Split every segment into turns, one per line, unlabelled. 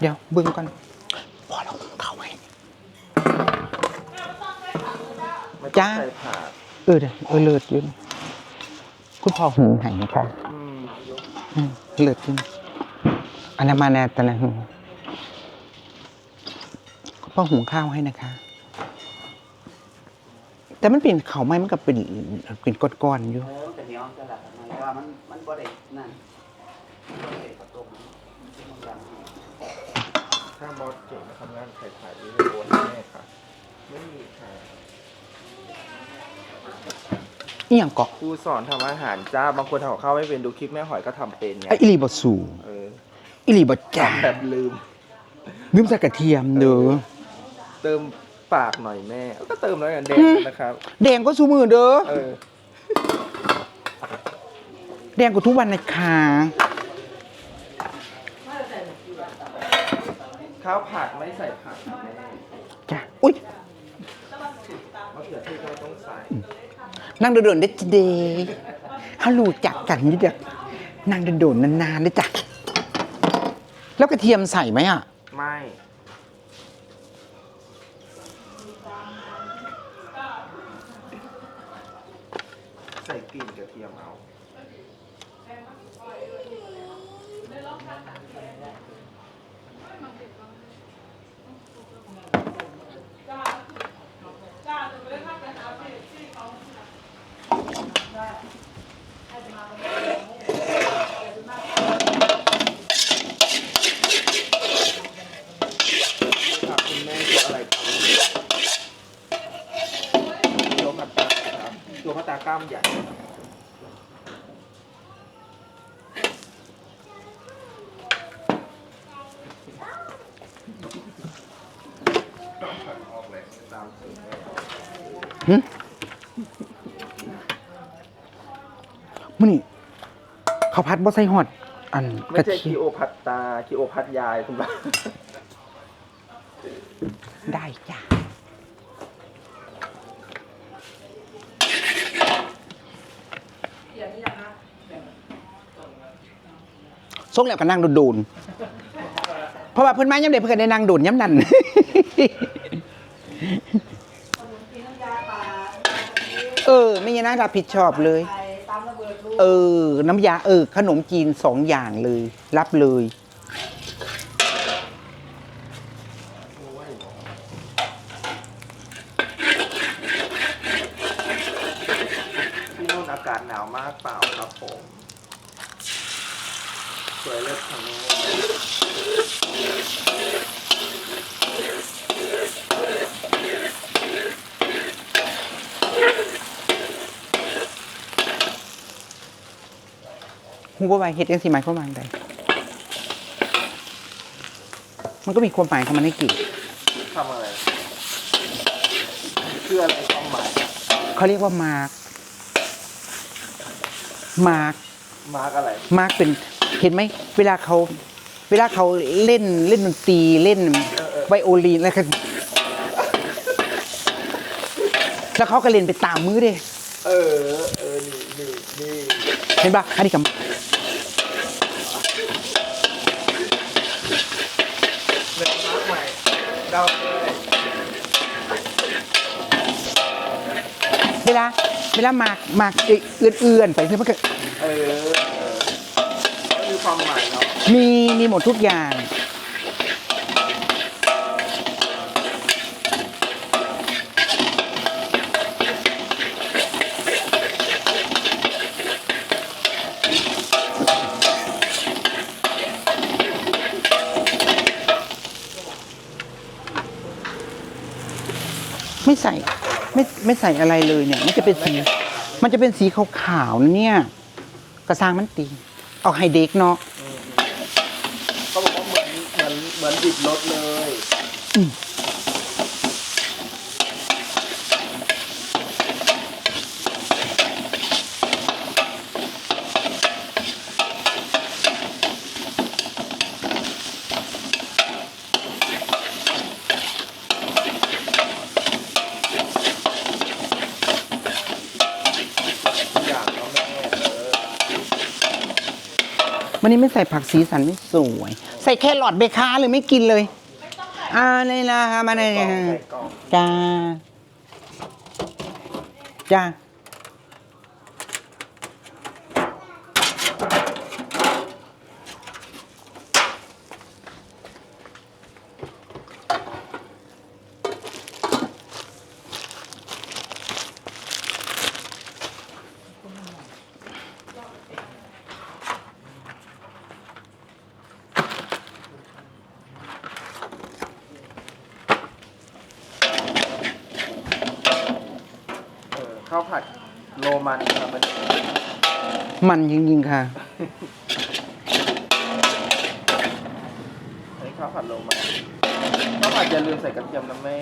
เดี๋ยวเบิ่งก่อนพอเราเข้าไว้
ไม่
จ้า
ต้องใส่ผัก
เออเดี๋ยวเออเลิศอยืนคุณพ่อหุงใหายนะคะ
อืม
อืมเลิศอยืนอันนั้นมาแน่แต่นะหุงคุณพ่อหุงข้าวให้นะคะ แต่มันเป็นเขาวไหม้มันก็เป็นเป็นก้อนๆอยู่
เออมันจะเหนียวจะหลับมันแต่ว่ามันมันบ่ได้นั่นบ่ได้ข้าวต้มมันบางอย่าง
ถ้าบอสเก่งมาทำงานขายขายวิดีโอให้แม่ค่ะ ไม่มีค่ะ
นี่อย่างเกาะ
ครูสอนทำอาหารจ้า บางคนทำกับข้าวไม่เป็นดูคลิปแม่หอยก็ทำเป็นไง
ไอ้อิลีบอสู
เออ
อิลีบอจ่า
ทำแบบลืม
ลืมใส่กระเทียมเด้อ
เติมปากหน่อยแม่ ก็เติมแล้วกันแดงนะครับ
แดงก็สูมือเด้อ
เออ
แดงกว่าทุกวันนะคะ
ข้าวผัดไม่ใส่ผักนะแม่
จ้ะอุ้ย นั่งโดดๆได้จีเดฮัลโหลจักกันนี่เด็กนั่งโดดๆนานๆได้จ้ะแล้วกระเทียมใส่ไหมอะ
ไม่ใส่กลิ่นกระเทียมเอา ครับคุณแม่คืออะไรครับตัวพัตาครับตัวพัตากล้ามใหญ่ต้องผัดออกเลยตามสูตร
หึ มื้อนี่เขาวพัดบ่ใส่ฮอด อันก
ไม่
ระ
ใช่
เที
คี
ยม
โอพัตตาคีโอพัดยายคุณบ้า
ได้จ้ะส่งแล้วก็นั่งโดนๆเพราะว่าเพิ่นมาย้ำใดเพิ่นก็ได้นั่งโดนย้ำนั่นเออ ไม่ยังน่ารับผิดชอบเลย เออ น้ำยาเออ ขนมจีนสองอย่างเลย รับเลย
ที่นู่นอากาศหนาวมากเปล่าครับผม สวยเลิศของนู้น
ฮู้ว่าว่าเฮ็ดจังซี่หมายความว่าจังไดมันก็มีความหมายของมันให้กี่
ทำอะไรเพื่ออะไรความหมาย
เขาเรียกว่ามาร์กมาร์ก
มาร์กอะไร
มาร์กเป็นเห็นไหมเวลาเขาเวลาเขาเล่นเล่นดนตรีเล่นไวโอลินแล้วก็แล้วเขาก็เล่นไปตามมือเด้
เออ เออ นี่นี่นี่
เห็นปะอันนี้กับ
เล่นมาร์กใหม่เดาเลย
เวลา เวลามาร์กมาร์กเอื้อนๆไปเพื่อมันก็
เออเออก็มีความหมายเนาะ
มีมีหมดทุกอย่าง ไม่ใส่ไม่ไม่ใส่อะไรเลยเนี่ย มันจะเป็นสี มันจะเป็นสีขาวๆนะเนี่ย กระซางมันตี เอาไฮเด็กเนาะ
เขาบอกว่าเหมือนเหมือนเหมือนดิบรถเลย
อืม
ทุกอย่างเนาะแม่เออ
วันนี้ไม่ใส่ผักสีสันไม่สวย ใส่แครอทเบคาหรือไม่กินเลย อ่านี่นะคะมาใน
กล่องใส่กล่อง
จ้าจ้า
ข้าวผัดโรมันครับมัน
มันจริงๆค่ะ
อันนี้ข้าวผัดโรมันข้าวผัดอย่าลืมใส่กระเทียมนะแม่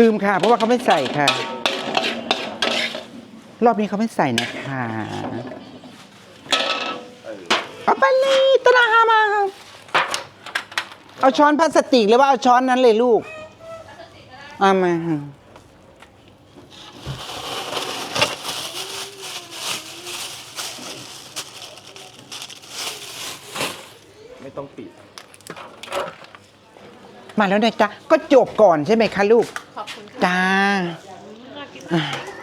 ลืมค่ะ เพราะว่าเขาไม่ใส่ค่ะ รอบนี้เขาไม่ใส่นะคะ
เออ
เอาไปเลยตระหามา เอาช้อนพลาสติกหรือว่าเอาช้อนนั้นเลยลูกเอามา
ต้องปิด
มาแล้วนะจ๊ะ ก็จบก่อนใช่ไหมคะลูก
ขอบคุณค่ะ
จ้า
น่ากิน
อ่า